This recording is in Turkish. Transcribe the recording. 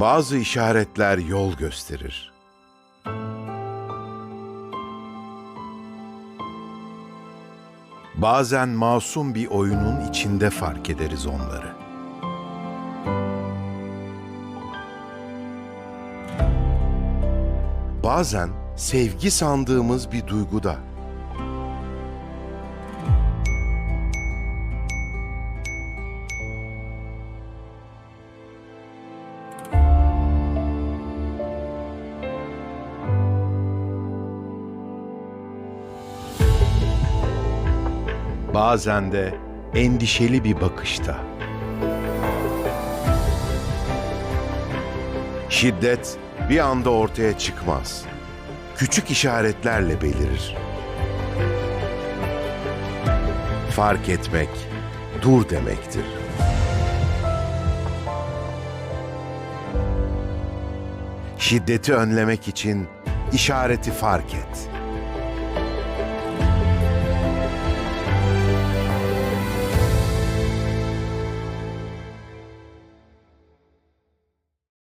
Bazı işaretler yol gösterir. Bazen masum bir oyunun içinde fark ederiz onları. Bazen sevgi sandığımız bir duyguda. Bazen de endişeli bir bakışta. Şiddet bir anda ortaya çıkmaz. Küçük işaretlerle belirir. Fark etmek dur demektir. Şiddeti önlemek için işareti fark et.